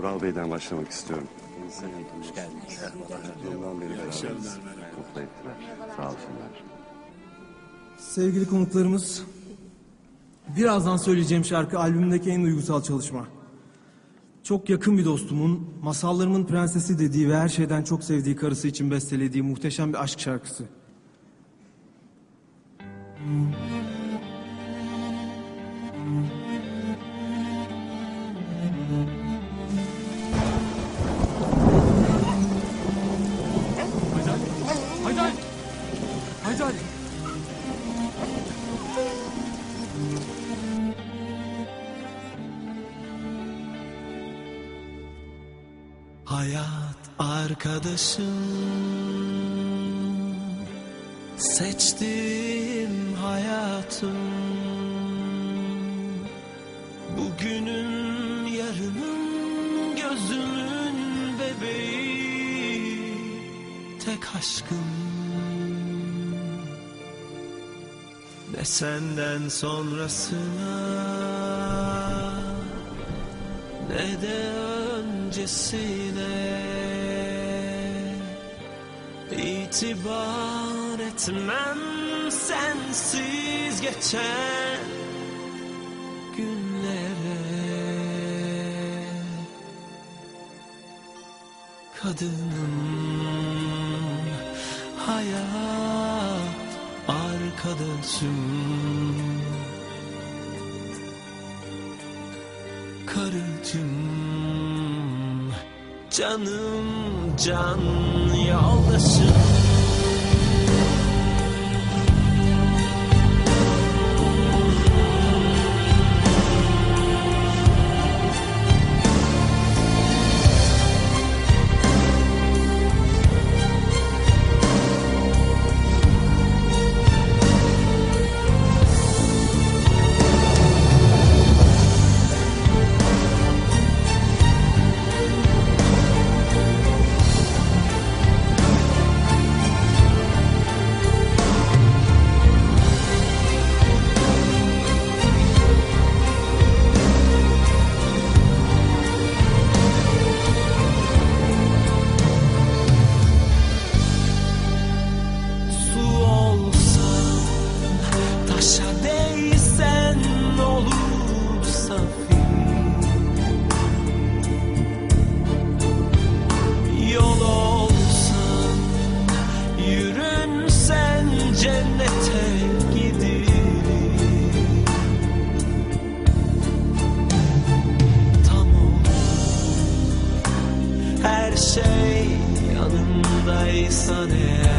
Vural Bey'den başlamak istiyorum. Hoş geldiniz. Çocukluğumdan beri beraberiz. Mutlu ettiler. Sağ olsunlar. Sevgili konuklarımız, birazdan söyleyeceğim şarkı albümdeki en duygusal çalışma. Çok yakın bir dostumun, masallarımın prensesi dediği ve her şeyden çok sevdiği karısı için bestelediği muhteşem bir aşk şarkısı. Haydi Ali. Hayat arkadaşım. Seçtiğim hayatım. Bugünün yarının gözümün bebeği. Tek aşkım Ne senden sonrasına ne de öncesine. İtibar etmem sensiz geçen günlere. Kadınım hayat arkadaşım. Karıcım Canım can yoldaşım sunny